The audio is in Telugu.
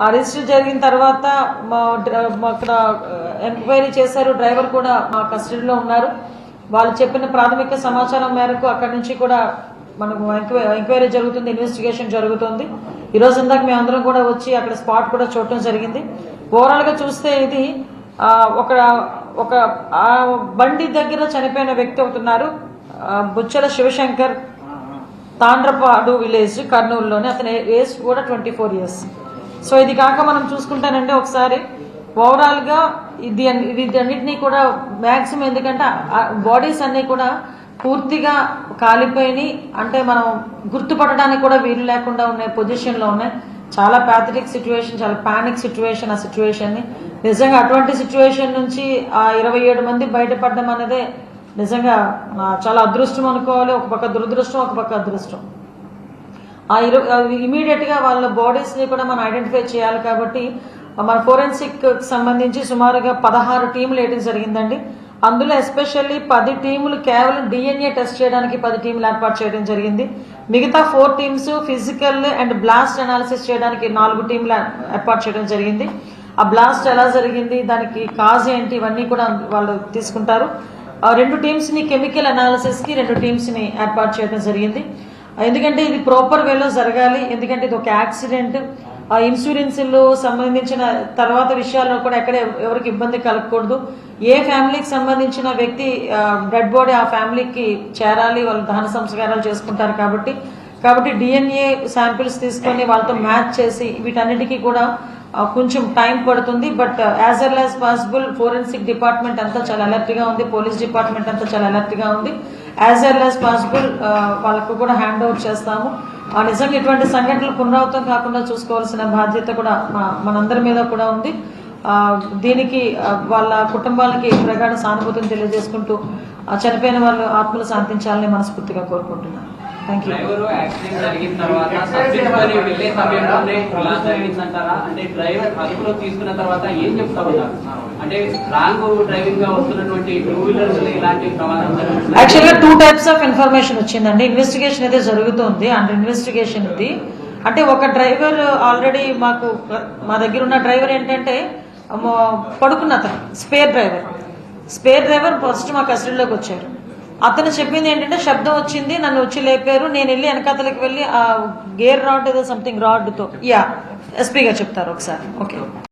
ఆ రిజిస్టర్ జరిగిన తర్వాత మా అక్కడ ఎంక్వైరీ చేశారు. డ్రైవర్ కూడా మా కస్టడీలో ఉన్నారు. వాళ్ళు చెప్పిన ప్రాథమిక సమాచారం మేరకు అక్కడి నుంచి కూడా మనకు ఎంక్వై- ఎంక్వైరీ జరుగుతుంది ఇన్వెస్టిగేషన్ జరుగుతుంది. ఈ రోజు ఇందాక మేము అందరం కూడా వచ్చి అక్కడ స్పాట్ కూడా చూడటం జరిగింది. ఓవరాల్గా చూస్తే ఇది ఒక ఒక బండి దగ్గర చనిపోయిన వ్యక్తి అవుతున్నారు. బుచ్చల శివశంకర్ తాండ్రపాడు విలేజ్ కర్నూలులోనే. అతని ఏజ్ కూడా ట్వంటీ ఫోర్ ఇయర్స్. సో ఇది కాక మనం చూసుకుంటానంటే ఒకసారి. ఓవరాల్గా ఇది అన్- ఇది అన్నిటినీ కూడా మ్యాక్సిమం ఎందుకంటే బాడీస్ అన్నీ కూడా పూర్తిగా కాలిపోయినాయి అంటే మనం గుర్తుపట్టడానికి కూడా వీలు లేకుండా ఉన్న పొజిషన్లో ఉన్నాయి. చాలా ప్యాథటిక్ సిచ్యువేషన్ చాలా పానిక్ సిచ్యువేషన్ ఆ సిచ్యువేషన్ని. నిజంగా అటువంటి సిచ్యువేషన్ నుంచి ఆ ఇరవై ఏడు మంది బయటపడడం అనేదే నిజంగా చాలా అదృష్టం అనుకోవాలి. ఒక పక్క దురదృష్టం ఒక పక్క అదృష్టం. ఆ ఇరు ఇమీడియట్గా వాళ్ళ బాడీస్ని కూడా మనం ఐడెంటిఫై చేయాలి కాబట్టి మన ఫోరెన్సిక్ సంబంధించి సుమారుగా పదహారు టీములు వేయడం జరిగిందండి. అందులో ఎస్పెషల్లీ పది టీములు కేవలం డిఎన్ఏ టెస్ట్ చేయడానికి పది టీములు ఏర్పాటు చేయడం జరిగింది. మిగతా four teams physical and blast analysis చేయడానికి నాలుగు టీములు ఏర్పాటు చేయడం జరిగింది. ఆ బ్లాస్ట్ ఎలా జరిగింది దానికి కాజ్ ఏంటి ఇవన్నీ కూడా వాళ్ళు తీసుకుంటారు. ఆ రెండు టీమ్స్ని కెమికల్ అనాలిసిస్కి రెండు టీమ్స్ని ఏర్పాటు చేయడం జరిగింది. ఎందుకంటే ఇది ప్రాపర్ వేలో జరగాలి. ఎందుకంటే ఇది ఒక యాక్సిడెంట్ ఆ ఇన్సూరెన్స్లు సంబంధించిన తర్వాత విషయాల్లో కూడా ఎక్కడ ఎవరికి ఇబ్బంది కలగకూడదు. ఏ ఫ్యామిలీకి సంబంధించిన వ్యక్తి డెడ్ బాడీ ఆ ఫ్యామిలీకి చేరాలి వాళ్ళు దహన సంస్కారాలు చేసుకుంటారు కాబట్టి. కాబట్టి డిఎన్ఏ శాంపిల్స్ తీసుకొని వాళ్ళతో మ్యాచ్ చేసి వీటన్నిటికీ కూడా కొంచెం టైం పడుతుంది. But as well as possible forensic department అంతా చాలా అలర్ట్గా ఉంది. పోలీస్ డిపార్ట్మెంట్ అంతా చాలా అలర్ట్గా ఉంది. యాజ్ వెల్ యాజ్ పాసిబుల్ వాళ్ళకు కూడా హ్యాండ్ ఓవర్ చేస్తాము. ఆ, నిజంగా ఇటువంటి సంఘటనలు పునరావృతం కాకుండా చూసుకోవాల్సిన బాధ్యత కూడా మనందరి మీద కూడా ఉంది. దీనికి వాళ్ళ కుటుంబాలకి ప్రగాఢ సానుభూతిని తెలియజేసుకుంటూ చనిపోయిన వాళ్ళు ఆత్మలు శాంతించాలని మనస్ఫూర్తిగా కోరుకుంటున్నాను. డ్రైవర్ యాక్సిడెంట్ జరిగిన తర్వాత తప్పించుకొని వెళ్ళే సమయంలోనే ఇలా జరిగిందంటారా అంటే డ్రైవర్ అదుపులో తీసుకున్న తర్వాత ఏం చెప్తా ఉన్నారు అంటే రాంగ్ డ్రైవింగ్గా వస్తున్నటువంటి టూ వీలర్స్ ఇలాంటి ప్రమాదం జరుగుతుంది యాక్చువల్గా టూ టైప్స్ ఆఫ్ ఇన్ఫర్మేషన్ వచ్చిందండి. ఇన్వెస్టిగేషన్ అయితే జరుగుతుంది. అండ్ ఇన్వెస్టిగేషన్ ఇది. అంటే ఒక డ్రైవర్ ఆల్రెడీ మాకు మా దగ్గర ఉన్న డ్రైవర్ ఏంటంటే పడుకున్న అతను spare driver. Spare driver first మా కస్టడీలోకి వచ్చారు. అతను చెప్పింది ఏంటంటే శబ్దం వచ్చింది నన్ను వచ్చి లేపారు నేను వెళ్ళి వెనకాతలకి వెళ్ళి ఆ గేర్ రాడ్ ఏదో సంథింగ్ రాడ్తో. యా ఎస్పీ గారు చెప్తారు ఒకసారి. ఓకే